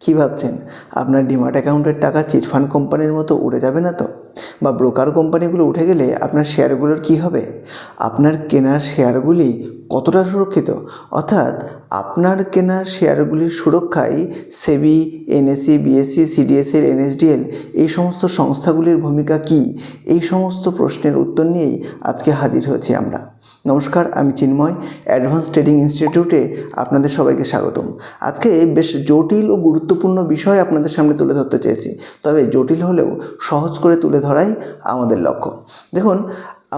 কী ভাবছেন? আপনার ডিমার্ট অ্যাকাউন্টের টাকা চিটফান্ড কোম্পানির মতো উড়ে যাবে না তো? বা ব্রোকার কোম্পানিগুলো উঠে গেলে আপনার শেয়ারগুলোর কী হবে? আপনার কেনার শেয়ারগুলি কতটা সুরক্ষিত? অর্থাৎ আপনার কেনা শেয়ারগুলির সুরক্ষায় SEBI, NSE, BSE CDSL NSDL এই সমস্ত সংস্থাগুলির ভূমিকা কী? এই সমস্ত প্রশ্নের উত্তর নিয়েই আজকে হাজির হয়েছি আমরা। নমস্কার, আমি চিন্ময় অ্যাডভান্স ট্রেডিং ইনস্টিটিউটে আপনাদের সবাইকে স্বাগতম। আজকে বেশ জটিল ও গুরুত্বপূর্ণ বিষয় আপনাদের সামনে তুলে ধরতে চেয়েছি। তবে জটিল হলেও সহজ করে তুলে ধরাই আমাদের লক্ষ্য। দেখুন,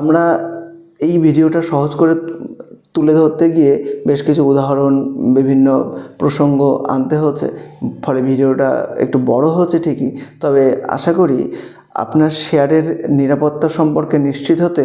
আমরা এই ভিডিওটা সহজ করে তুলে ধরতে গিয়ে বেশ কিছু উদাহরণ, বিভিন্ন প্রসঙ্গ আনতে হচ্ছে। ফলে ভিডিওটা একটু বড় হচ্ছে ঠিকই। তবে আশা করি আপনার শেয়ারের নিরাপত্তা সম্পর্কে নিশ্চিত হতে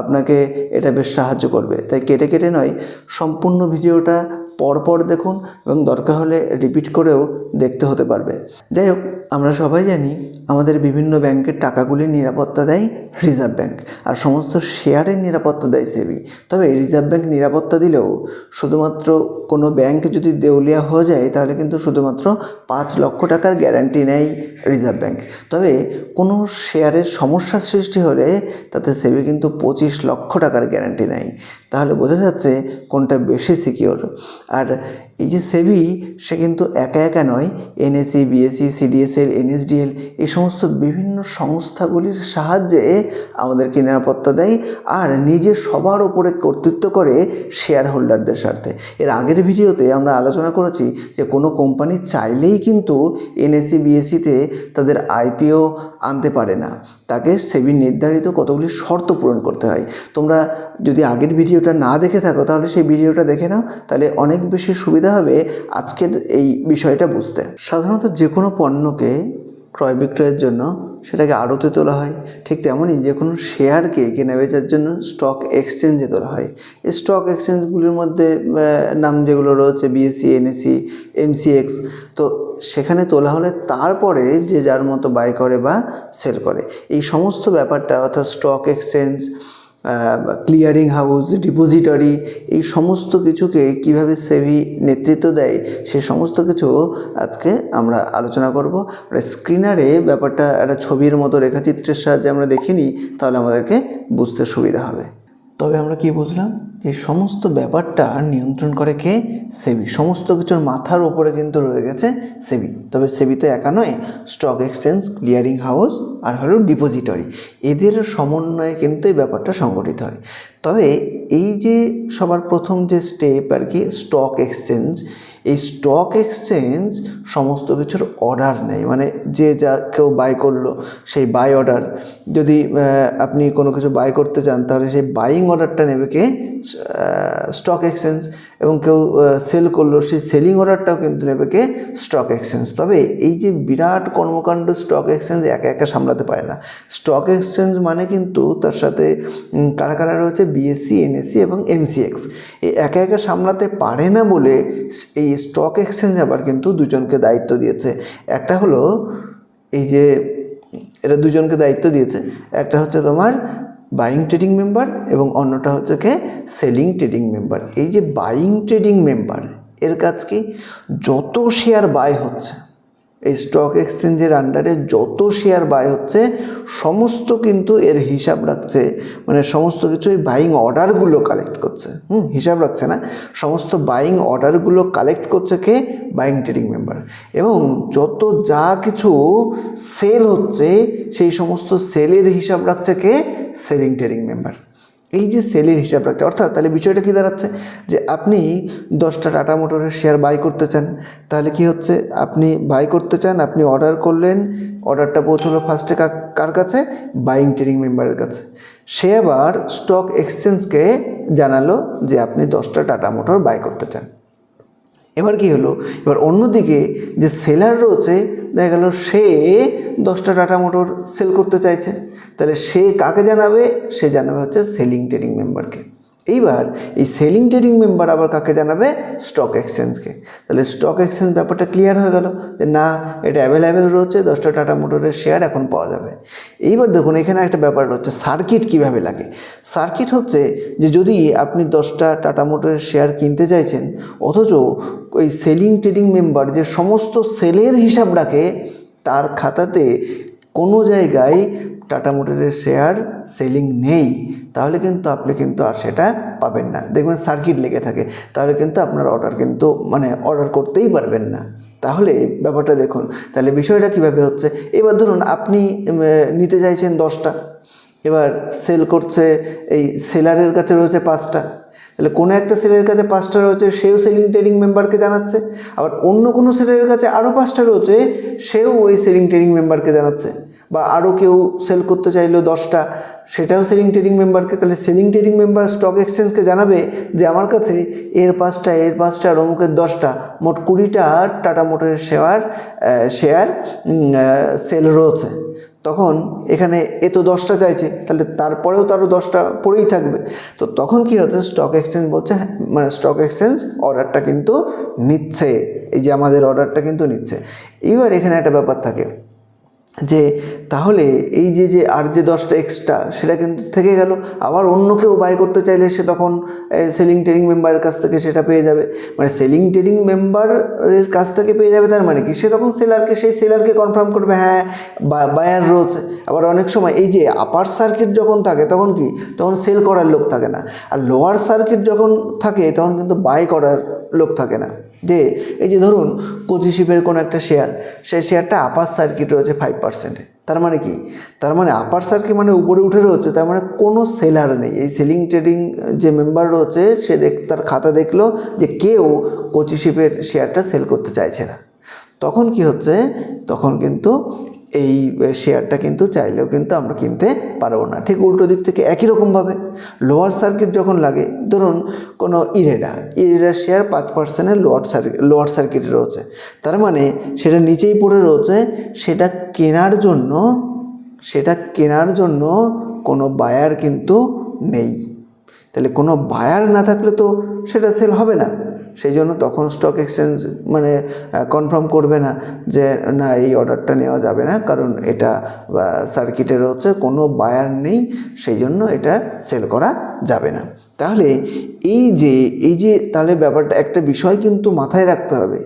আপনাকে এটা বেশ সাহায্য করবে। তাই কেটে কেটে নয়, সম্পূর্ণ ভিডিওটা পরপর দেখুন এবং দরকার হলে রিপিট করেও দেখতে হতে পারবে। যাই হোক, আমরা সবাই জানি আমাদের বিভিন্ন ব্যাংকের টাকাগুলির নিরাপত্তা দেয় রিজার্ভ ব্যাংক আর সমস্ত শেয়ারের নিরাপত্তা দেয় সেবি। তবে রিজার্ভ ব্যাংক নিরাপত্তা দিলেও শুধুমাত্র কোনো ব্যাংক যদি দেউলিয়া হয়ে যায়, তাহলে কিন্তু শুধুমাত্র পাঁচ লক্ষ টাকার গ্যারান্টি নেয় রিজার্ভ ব্যাংক। তবে কোনো শেয়ারের সমস্যা সৃষ্টি হলে তাতে সেবি কিন্তু পঁচিশ লক্ষ টাকার গ্যারান্টি নেয়। তাহলে বোঝা যাচ্ছে কোনটা বেশি সিকিওর। আর এই যে সেবি, সে কিন্তু একা একা নয়। এনএসি বিএসসি সিডিএসএল এনএসডিএল এই সমস্ত বিভিন্ন সংস্থাগুলির সাহায্যে আমাদেরকে নিরাপত্তা দেয় আর নিজে সবার ওপরে কর্তৃত্ব করে শেয়ার হোল্ডারদের স্বার্থে। এর আগের ভিডিওতে আমরা আলোচনা করেছি যে কোনো কোম্পানি চাইলেই কিন্তু এনএসসি বিএসসিতে তাদের আইপিও আনতে পারে না। তাকে সেবি নির্ধারিত কতগুলি শর্ত পূরণ করতে হয়। তোমরা যদি আগের ভিডিওটা না দেখে থাকো, তাহলে সেই ভিডিওটা দেখে নাও। তাহলে অনেক বেশি সুবিধা হবে আজকের এই বিষয়টা বুঝতে। সাধারণত যে কোনো পণ্যকে ক্রয় বিক্রয়ের জন্য সেটাকে আড়তে তোলা হয়। ঠিক তেমনই যে কোনো শেয়ারকে কেনা বেচার জন্য স্টক এক্সচেঞ্জে তোলা হয়। এই স্টক এক্সচেঞ্জগুলির মধ্যে নাম যেগুলো রয়েছে বিএসসি এনএসি এমসিএক্স তো সেখানে তোলা হলে তারপরে যে যার মতো বাই করে বা সেল করে। এই সমস্ত ব্যাপারটা অর্থাৎ stock exchange clearing house depository এই সমস্ত কিছুকে কীভাবে সেভি নেতৃত্ব দেয়, সে সমস্ত কিছু আজকে আমরা আলোচনা করব। স্ক্রিনারে ব্যাপারটা একটা ছবির মতো রেখাচিত্রের সাহায্যে আমরা দেখিনি, তাহলে আমাদেরকে বুঝতে সুবিধা হবে। তবে আমরা কি বুঝলাম? যে সমস্ত ব্যাপারটা নিয়ন্ত্রণ করে কে? সেবি। সমস্ত কিছুর মাথার ওপরে কিন্তু রয়ে গেছে সেবি। তবে সেবি তো একা নয় স্টক এক্সচেঞ্জ ক্লিয়ারিং হাউস আর হলো ডিপোজিটরি এদের সমন্বয়ে কিন্তু এই ব্যাপারটা সংগঠিত হয়। তবে এই যে সবার প্রথম যে স্টেপ আর কি স্টক এক্সচেঞ্জ এই স্টক এক্সচেঞ্জ সমস্ত কিছুর অর্ডার নেয়। মানে যে যা কেউ বাই করল, সেই বাই অর্ডার যদি আপনি কোনো কিছু বাই করতে চান, তাহলে সেই বাইং অর্ডারটা নেবে কে? স্টক এক্সচেঞ্জ এবং কেউ সেল করল, সেই সেলিং অর্ডারটাও কিন্তু নেবে কে? স্টক এক্সচেঞ্জ তবে এই যে বিরাট কর্মকাণ্ড স্টক এক্সচেঞ্জ একা একা সামলাতে পারে না। স্টক এক্সচেঞ্জ মানে কিন্তু তার সাথে কারা কারা রয়েছে? বিএসসি এনএসসি এবং এমসিএক্স এই একা একা সামলাতে পারে না বলে এই স্টক এক্সচেঞ্জ আবার কিন্তু দুজনকে দায়িত্ব দিয়েছে। একটা হলো এই যে, এটা দুজনকে দায়িত্ব দিয়েছে। একটা হচ্ছে তোমার বাইং ট্রেডিং মেম্বার এবং অন্যটা হচ্ছে কে সেলিং ট্রেডিং মেম্বার এই যে বাইং ট্রেডিং মেম্বার এর কাজ কি? যত শেয়ার বাই হচ্ছে এই স্টক এক্সচেঞ্জের আন্ডারে যত শেয়ার বাই হচ্ছে, সমস্ত কিন্তু এর হিসাব রাখছে। মানে সমস্ত কিছু ওই বাইং অর্ডারগুলো কালেক্ট করছে। হুম, হিসাব রাখছে না। সমস্ত বাইং অর্ডারগুলো কালেক্ট করছে কে? বাইং ট্রেডিং মেম্বার এবং যত যা কিছু সেল হচ্ছে, সেই সমস্ত সেলের হিসাব রাখছে কে? সেলিং ট্রেডিং মেম্বার এই যে সেলের হিসাব রাখছে অর্থাৎ তাহলে বিষয়টা কী দাঁড়াচ্ছে? যে আপনি দশটা টাটা মোটরের শেয়ার বাই করতে চান, তাহলে কি হচ্ছে? আপনি বাই করতে চান, আপনি অর্ডার করলেন, অর্ডারটা পৌঁছলো ফার্স্টে কার কাছে? বাইং ট্রেডিং মেম্বারের কাছে। সে আবার স্টক এক্সচেঞ্জকে জানালো যে আপনি দশটা টাটা মোটর বাই করতে চান। এবার কি হলো? এবার অন্যদিকে যে সেলার রয়েছে, দেখা গেল সে দশটা টাটা মোটর সেল করতে চাইছে, তাহলে সে কাকে জানাবে? সে জানাবে হচ্ছে সেলিং ট্রেডিং মেম্বারকে এইবার এই সেলিং ট্রেডিং মেম্বার আবার কাকে জানাবে? স্টক এক্সচেঞ্জকে তাহলে স্টক এক্সচেঞ্জ ব্যাপারটা ক্লিয়ার হয়ে গেল যে না, এটা অ্যাভেলেবেল রয়েছে, দশটা টাটা মোটরের শেয়ার এখন পাওয়া যাবে। এইবার দেখুন, এখানে একটা ব্যাপার হচ্ছে সার্কিট কীভাবে লাগে? সার্কিট হচ্ছে যে যদি আপনি দশটা টাটা মোটরের শেয়ার কিনতে চাইছেন, অথচ ওই সেলিং ট্রেডিং মেম্বার যে সমস্ত সেলের হিসাব রাখে তার খাতাতে কোনো জায়গায় টাটা মোটরের শেয়ার সেলিং নেই, তাহলে কিন্তু আপনি কিন্তু আর সেটা পাবেন না। দেখবেন সার্কিট লেগে থাকে, তাহলে কিন্তু আপনার অর্ডার কিন্তু মানে অর্ডার করতেই পারবেন না। তাহলে ব্যাপারটা দেখুন, তাহলে বিষয়টা কীভাবে হচ্ছে? এবার ধরুন আপনি নিতে চাইছেন দশটা, এবার সেল করছে এই সেলারের কাছে রয়েছে পাঁচটা। তাহলে কোনো একটা সেলের কাছে পাঁচটা রয়েছে সেও সেলিং ট্রেডিং মেম্বারকে জানাচ্ছে, আবার অন্য কোনো সেলের কাছে আরও পাঁচটা রয়েছে সেও ওই সেলিং ট্রেডিং মেম্বারকে জানাচ্ছে, বা আরও কেউ সেল করতে চাইলো দশটা, সেটাও সেলিং ট্রেডিং মেম্বারকে তাহলে সেলিং ট্রেডিং মেম্বার স্টক এক্সচেঞ্জকে জানাবে যে আমার কাছে এর পাঁচটা এর পাঁচটা, আর অমুকের দশটা, মোট কুড়িটা টাটা মোটরের শেয়ার শেয়ার সেল রয়েছে। তখন এখানে এ তো দশটা চাইছে তাহলে তারপরেও তো আরও দশটা পড়েই থাকবে। তো তখন কি হচ্ছে স্টক এক্সচেঞ্জ বলছে হ্যাঁ, মানে স্টক এক্সচেঞ্জ অর্ডারটা কিন্তু নিচ্ছে এই যে আমাদের অর্ডারটা কিন্তু নিচ্ছে। এবার এখানে একটা ব্যাপার থাকে যে তাহলে এই যে যে আর যে দশটা এক্সট্রা সেটা কিন্তু থেকে গেল। আবার অন্য কেউ বাই করতে চাইলে সে তখন সেলিং ট্রেডিং মেম্বারের কাছ থেকে সেটা পেয়ে যাবে। মানে সেলিং ট্রেডিং মেম্বারের কাছ থেকে পেয়ে যাবে তার মানে কি? সে তখন সেলারকে সেই সেলারকে কনফার্ম করবে হ্যাঁ বায়ার রয়েছে। আবার অনেক সময় এই যে আপার সার্কিট যখন থাকে, তখন কি? তখন সেল করার লোক থাকে না। আর লোয়ার সার্কিট যখন থাকে, তখন কিন্তু বাই করার লোক থাকে না। যে এই যে ধরুন কোচি শিপের কোনো একটা শেয়ার সেই শেয়ারটা আপার সার্কিট রয়েছে ফাইভ পার্সেন্টে তার মানে কি? তার মানে আপার সার্কিট মানে উপরে উঠে রয়েছে, তার মানে কোনো সেলার নেই। এই সেলিং ট্রেডিং যে মেম্বার রয়েছে, সে দেখ, তার খাতা দেখল যে কেউ কোচি শিপের শেয়ারটা সেল করতে চাইছে না। তখন কি হচ্ছে? তখন কিন্তু এই শেয়ারটা কিন্তু চাইলেও কিন্তু আমরা কিনতে পারব না। ঠিক উল্টো দিক থেকে একই রকমভাবে লোয়ার সার্কিট যখন লাগে, ধরুন কোনো ইরেডা ইরেডার শেয়ার পাঁচ পার্সেন্টের লোয়ার সার্কিট লোয়ার সার্কিটে রয়েছে। তার মানে সেটা নিচেই পড়ে রয়েছে, সেটা কেনার জন্য, সেটা কেনার জন্য কোনো বায়ার কিন্তু নেই। তাহলে কোনো বায়ার না থাকলে তো সেটা সেল হবে না। সেই জন্য তখন স্টক এক্সচেঞ্জ মানে কনফার্ম করবে না যে, না, এই অর্ডারটা নেওয়া যাবে না। কারণ এটা সার্কিটে রয়েছে কোনো বায়ার নেই, সেই জন্য এটা সেল করা যাবে না। তাহলে এই যে এই যে, তাহলে ব্যাপারটা, একটা বিষয় কিন্তু মাথায় রাখতে হবে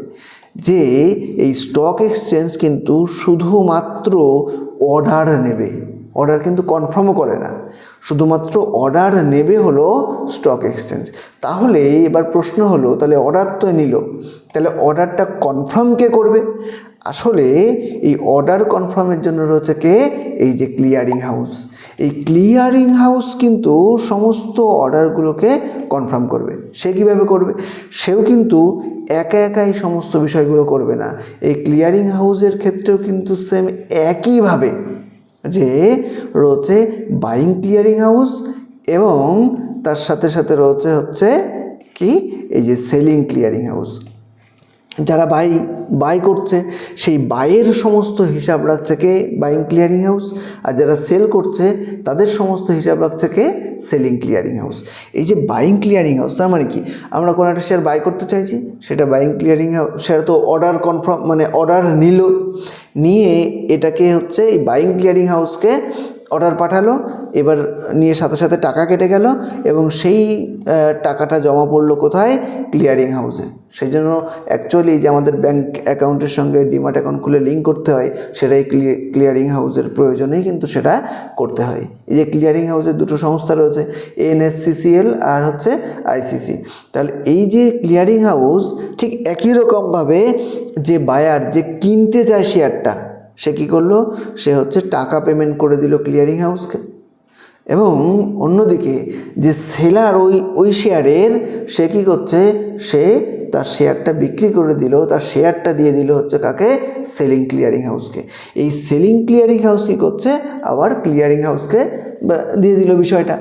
যে, এই স্টক এক্সচেঞ্জ কিন্তু শুধুমাত্র অর্ডার নেবে। অর্ডার কিন্তু কনফার্মও করে না। শুধুমাত্র অর্ডার নেবে হলো স্টক এক্সচেঞ্জ তাহলে এবার প্রশ্ন হলো, তাহলে অর্ডার তো নিল। তাহলে অর্ডারটা কনফার্ম কে করবে? আসলে এই অর্ডার কনফার্মের জন্য রয়েছে কে? এই যে ক্লিয়ারিং হাউস এই ক্লিয়ারিং হাউস কিন্তু সমস্ত অর্ডারগুলোকে কনফার্ম করবে। সে কীভাবে করবে? সেও কিন্তু একা একা এই সমস্ত বিষয়গুলো করবে না। এই ক্লিয়ারিং হাউসের ক্ষেত্রেও কিন্তু সেম একইভাবে যে রয়েছে বাইং ক্লিয়ারিং হাউস এবং তার সাথে সাথে রয়েছে হচ্ছে কি? এই যে সেলিং ক্লিয়ারিং হাউস যারা বাই বাই করছে, সেই বাইয়ের সমস্ত হিসাব রাখছে কে? বাইং ক্লিয়ারিং হাউস আর যারা সেল করছে, তাদের সমস্ত হিসাব রাখছে কে? সেলিং ক্লিয়ারিং হাউস এই যে বাইং ক্লিয়ারিং হাউস তার মানে কি? আমরা কোনো একটা শেয়ার বাই করতে চাইছি, সেটা বাইং ক্লিয়ারিং হাউস সেটা তো অর্ডার কনফার্ম মানে অর্ডার নিল, নিয়ে এটাকে হচ্ছে এই বাইং ক্লিয়ারিং হাউসকে অর্ডার পাঠালো, এবার নিয়ে সাথে সাথে টাকা কেটে গেল, এবং সেই টাকাটা জমা পড়ল কোথায়? ক্লিয়ারিং হাউসে সেই জন্য অ্যাকচুয়ালি যে আমাদের ব্যাংক অ্যাকাউন্টের সঙ্গে ডিমার্ট অ্যাকাউন্ট খুলে লিঙ্ক করতে হয়, সেটাই ক্লিয়ারিং হাউসের প্রয়োজনেই কিন্তু সেটা করতে হয়। এই যে ক্লিয়ারিং হাউসের দুটো সংস্থা রয়েছে এনএসসিসিএল আর হচ্ছে আইসিসি তাহলে এই যে ক্লিয়ারিং হাউস ঠিক একই রকমভাবে যে বায়ার যে কিনতে চায় শেয়ারটা সে কী করল? সে হচ্ছে টাকা পেমেন্ট করে দিল ক্লিয়ারিং হাউসকে এবং অন্যদিকে যে সেলার ওই ওই শেয়ারের সে কী করছে? সে তার শেয়ারটা বিক্রি করে দিল, তার শেয়ারটা দিয়ে দিল হচ্ছে কাকে? সেলিং ক্লিয়ারিং হাউসকে এই সেলিং ক্লিয়ারিং হাউস কী করছে? আবার ক্লিয়ারিং হাউসকে দিয়ে দিল বিষয়টা।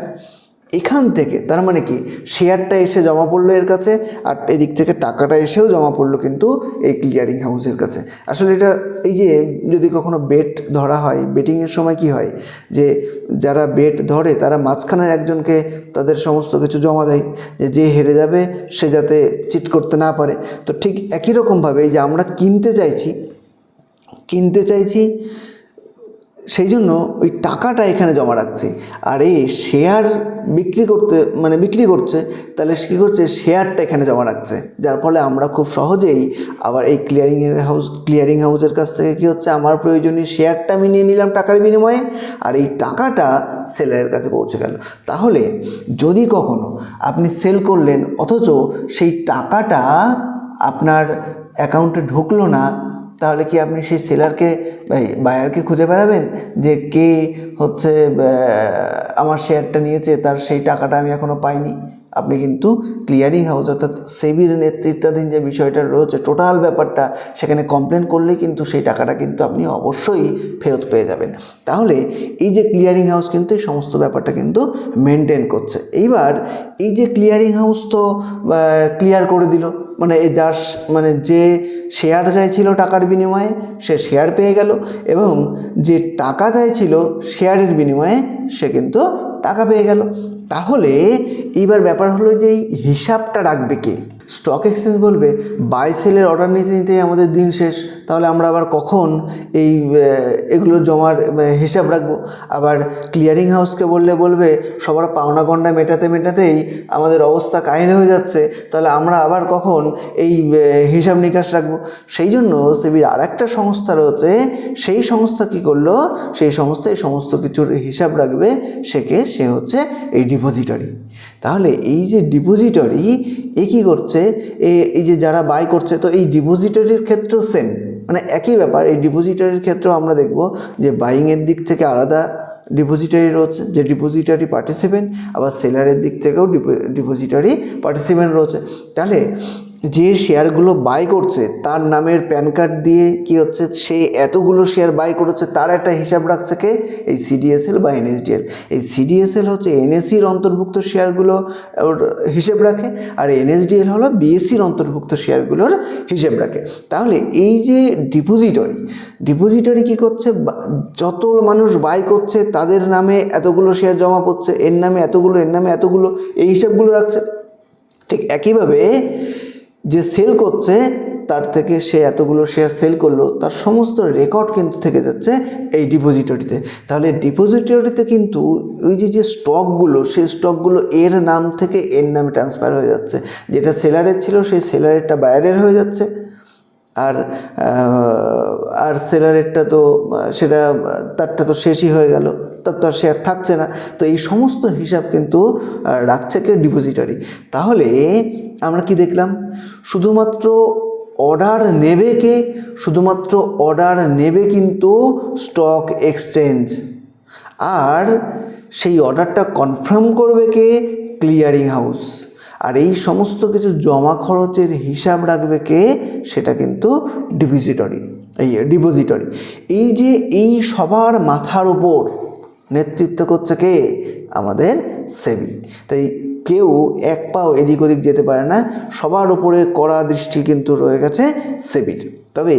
এখান থেকে তার মানে কি? শেয়ারটা এসে জমা পড়ল এর কাছে, আর এদিক থেকে টাকাটা এসেও জমা পড়ল কিন্তু এই ক্লিয়ারিং হাউসের কাছে। আসলে এটা এই যে যদি কখনো বেট ধরা হয় বেটিংয়ের সময় কি হয়? যে যারা বেট ধরে, তারা মাঝখানের একজনকে তাদের সমস্ত কিছু জমা দেয়, যে যে হেরে যাবে, সে যাতে চিট করতে না পারে। তো ঠিক একই রকমভাবে যে আমরা কিনতে চাইছি কিনতে চাইছি সেই জন্য ওই টাকাটা এখানে জমা রাখছে। আর এই শেয়ার বিক্রি করতে মানে বিক্রি করছে, তাহলে কী করছে? শেয়ারটা এখানে জমা রাখছে। যার ফলে আমরা খুব সহজেই আবার এই ক্লিয়ারিংয়ের হাউস ক্লিয়ারিং হাউসের কাছ থেকে কী হচ্ছে? আমার প্রয়োজনীয় শেয়ারটা আমি নিয়ে নিলাম টাকার বিনিময়ে। আর এই টাকাটা সেলারের কাছে পৌঁছে গেল। তাহলে যদি কখনো আপনি সেল করলেন, অথচ সেই টাকাটা আপনার অ্যাকাউন্টে ঢুকলো না তাহলে কি আপনি সেই সেলারকে বায়ারকে খুঁজে বেড়াবেন? যে কে হচ্ছে আমার শেয়ারটা নিয়েছে, তার সেই টাকাটা আমি এখনও পাইনি। আপনি কিন্তু ক্লিয়ারিং হাউস অর্থাৎ সেবির নেতৃত্বাধীন যে বিষয়টা রয়েছে টোটাল ব্যাপারটা সেখানে কমপ্লেন করলে কিন্তু সেই টাকাটা কিন্তু আপনি অবশ্যই ফেরত পেয়ে যাবেন। তাহলে এই যে ক্লিয়ারিং হাউস কিন্তু এই সমস্ত ব্যাপারটা কিন্তু মেনটেন করছে। এইবার এই যে ক্লিয়ারিং হাউস তো ক্লিয়ার করে দিল মানে যার মানে যে শেয়ার চাইছিল টাকার বিনিময়ে, সে শেয়ার পেয়ে গেল এবং যে টাকা চাইছিল শেয়ারের বিনিময়ে, সে কিন্তু টাকা পেয়ে গেল। তাহলে এইবার ব্যাপার হলো যে এই হিসাবটা রাখবে কে? স্টক এক্সচেঞ্জ বলবে বাই সেলের অর্ডার নিতে নিতে আমাদের দিন শেষ। তাহলে আমরা আবার কখন এই এগুলো জমার হিসাব রাখব? আবার ক্লিয়ারিং হাউসকে বললে বলবে, সবার পাওনা গন্ডা মেটাতে মেটাতেই আমাদের অবস্থা কাহিল হয়ে যাচ্ছে। তাহলে আমরা আবার কখন এই হিসাব নিকাশ রাখব? সেই জন্য সেবির আর একটা সংস্থা রয়েছে, সেই সংস্থা কি করল? সেই সংস্থা এই সমস্ত কিছুর হিসাব রাখবে সেকে সে হচ্ছে এই ডিপোজিটরি তাহলে এই যে ডিপোজিটরি এ কী করছে? এই যে যারা বাই করছে, তো এই ডিপোজিটরির ক্ষেত্রেও সেম মানে একই ব্যাপার, এই ডিপোজিটরির ক্ষেত্রেও আমরা দেখব যে বাইংয়ের দিক থেকে আলাদা ডিপোজিটারি রয়েছে, যে ডিপোজিটারি পার্টিসিপেন্ট আবার সেলারের দিক থেকেও ডিপোজিটারি পার্টিসিপেন্ট রয়েছে। তাহলে যে শেয়ারগুলো বাই করছে, তার নামের প্যান কার্ড দিয়ে কি হচ্ছে, সে এতগুলো শেয়ার বাই করেছে, তার একটা হিসাব রাখছে কে? এই সিডিএসএল বা এনএসডিএল এই সিডিএসএল হচ্ছে এনএসির অন্তর্ভুক্ত শেয়ারগুলো হিসেব রাখে, আর এনএসডিএল হলো বিএসসির অন্তর্ভুক্ত শেয়ারগুলোর হিসেব রাখে। তাহলে এই যে ডিপোজিটরি ডিপোজিটরি কি করছে? যত মানুষ বাই করছে, তাদের নামে এতগুলো শেয়ার জমা পড়ছে এর নামে এতগুলো, এর নামে এতগুলো, এই হিসাবগুলো রাখছে। ঠিক একইভাবে যে সেল করছে, তার থেকে সে এতগুলো শেয়ার সেল করল, তার সমস্ত রেকর্ড কিন্তু থেকে যাচ্ছে এই ডিপোজিটরিতে। তাহলে ডিপোজিটরিতে কিন্তু ওই যে যে স্টকগুলো সেই স্টকগুলো এর নাম থেকে এর নামে ট্রান্সফার হয়ে যাচ্ছে। যেটা সেলারের ছিল, সেই সেলারেরটা বায়ারের হয়ে যাচ্ছে। আর আর সেলারেরটা তো, সেটা, তারটা তো শেষই হয়ে গেল। তার তো আর শেয়ার থাকছে না। তো এই সমস্ত হিসাব কিন্তু রাখছে কে ডিপোজিটরি তাহলে আমরা কি দেখলাম? শুধুমাত্র অর্ডার নেবে কে? শুধুমাত্র অর্ডার নেবে কিন্তু স্টক এক্সচেঞ্জ আর সেই অর্ডারটা কনফার্ম করবে কে? ক্লিয়ারিং হাউস আর এই সমস্ত কিছু জমা খরচের হিসাব রাখবে কে? সেটা কিন্তু ডিপোজিটরি এই ডিপোজিটরি এই যে, এই সবার মাথার ওপর নেতৃত্ব করছে কে? আমাদের সেবি। তাই কেউ এক পাও এদিক ওদিক যেতে পারে না, সবার উপরে কড়া দৃষ্টি কিন্তু রয়ে গেছে সেবির। তবে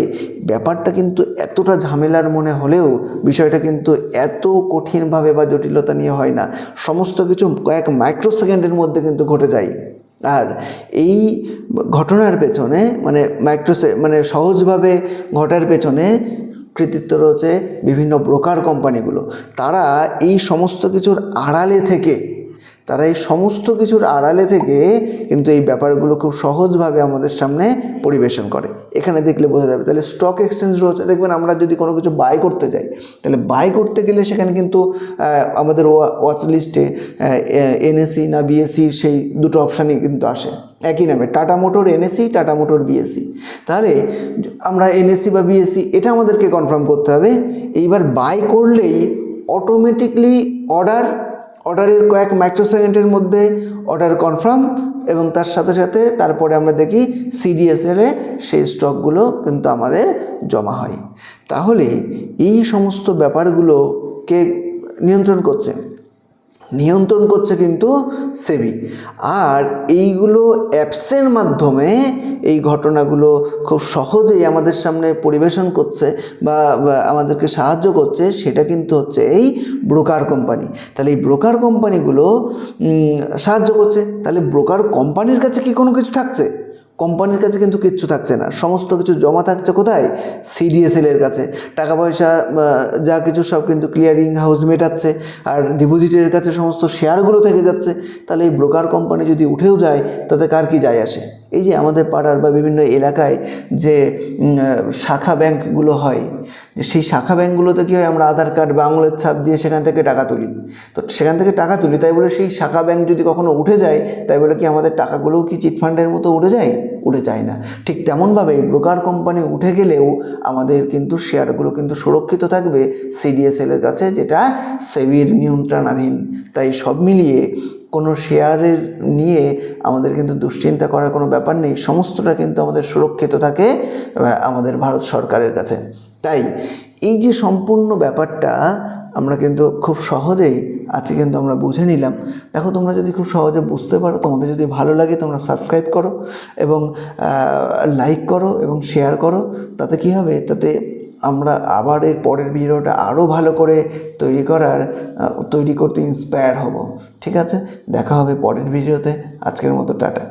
ব্যাপারটা কিন্তু এতটা ঝামেলার মনে হলেও বিষয়টা কিন্তু এত কঠিনভাবে বা জটিলতা নিয়ে হয় না। সমস্ত কিছু কয়েক মাইক্রো সেকেন্ডের মধ্যে কিন্তু ঘটে যায়। আর এই ঘটনার পেছনে মানে মাইক্রো মানে সহজভাবে ঘটার পেছনে কৃতিত্ব রয়েছে বিভিন্ন ব্রোকার কোম্পানিগুলো। তারা এই সমস্ত কিছুর আড়ালে থেকে, তারা এই সমস্ত কিছুর আড়ালে থেকে কিন্তু এই ব্যাপারগুলো খুব সহজভাবে আমাদের সামনে পরিবেশন করে। এখানে দেখলে বোঝা যাবে, তাহলে স্টক এক্সচেঞ্জ রয়েছে। দেখবেন আমরা যদি কোনো কিছু বাই করতে যাই, তাহলে বাই করতে গেলে সেখানে কিন্তু আমাদের ওয়াচ লিস্টে এনএসি না বিএসসি সেই দুটো অপশানই কিন্তু আসে। একই নামে, Tata motor NSE Tata motor BSE তাহলে আমরা এনএসসি বা বিএসসি এটা আমাদেরকে কনফার্ম করতে হবে। এইবার বাই করলেই অটোমেটিকলি অর্ডার অর্ডারের কয়েক মাইক্রো সেকেন্ডের মধ্যে অর্ডার কনফার্ম এবং তার সাথে সাথে তারপরে আমরা দেখি সিডিএসএলে সেই স্টকগুলো কিন্তু আমাদের জমা হয়। তাহলে এই সমস্ত ব্যাপারগুলোকে নিয়ন্ত্রণ করছে। নিয়ন্ত্রণ করছে কিন্তু সেবি। আর এইগুলো অ্যাপসের মাধ্যমে এই ঘটনাগুলো খুব সহজেই আমাদের সামনে পরিবেশন করছে বা আমাদেরকে সাহায্য করছে, সেটা কিন্তু হচ্ছে এই ব্রোকার কোম্পানি তাহলে এই ব্রোকার কোম্পানিগুলো সাহায্য করছে। তাহলে ব্রোকার কোম্পানির কাছে কি কোনো কিছু থাকছে? কোম্পানির কাছে কিন্তু কিচ্ছু থাকছে না। সমস্ত কিছু জমা থাকছে কোথায়? সিডিএসএল এর কাছে। টাকা পয়সা যা কিছু সব কিন্তু ক্লিয়ারিং হাউস মেটাচ্ছে। আর ডিপোজিটের কাছে সমস্ত শেয়ারগুলো থেকে যাচ্ছে। তাহলে এই ব্রোকার কোম্পানি যদি উঠেও যায়, তাতে কার কি যায় আসে? এই যে আমাদের পাড়ার বা বিভিন্ন এলাকায় যে শাখা ব্যাংকগুলো হয়, যে সেই শাখা ব্যাংকগুলোতে কী হয় আমরা আধার কার্ড বা আঙুলের ছাপ দিয়ে সেখান থেকে টাকা তুলি। তো সেখান থেকে টাকা তুলি, তাই বলে সেই শাখা ব্যাংক যদি কখনো উঠে যায়, তাই বলে কি আমাদের টাকাগুলোও কি চিটফান্ডের মতো উঠে যায়? উঠে যায় না। ঠিক তেমনভাবে ব্রোকার কোম্পানি উঠে গেলেও আমাদের কিন্তু শেয়ারগুলো কিন্তু সুরক্ষিত থাকবে সিডিএসএলের কাছে, যেটা সেবির নিয়ন্ত্রণাধীন। তাই সব মিলিয়ে কোনো শেয়ারের নিয়ে আমাদের কিন্তু দুশ্চিন্তা করার কোনো ব্যাপার নেই। সমস্তটা কিন্তু আমাদের সুরক্ষিত থাকে আমাদের ভারত সরকারের কাছে। তাই এই যে সম্পূর্ণ ব্যাপারটা আমরা কিন্তু খুব সহজেই আজকে কিন্তু আমরা বুঝে নিলাম। দেখো, তোমরা যদি খুব সহজে বুঝতে পারো, তোমাদের যদি ভালো লাগে তোমরা সাবস্ক্রাইব করো এবং লাইক করো এবং শেয়ার করো। তাতে কি হবে? তাতে আমরা আবার এর পরের ভিডিওটা আরও ভালো করে তৈরি করার তৈরি করতে ইন্সপায়ার হব। ঠিক আছে? দেখা হবে পরের ভিডিওতে। আজকের মতো টাটা।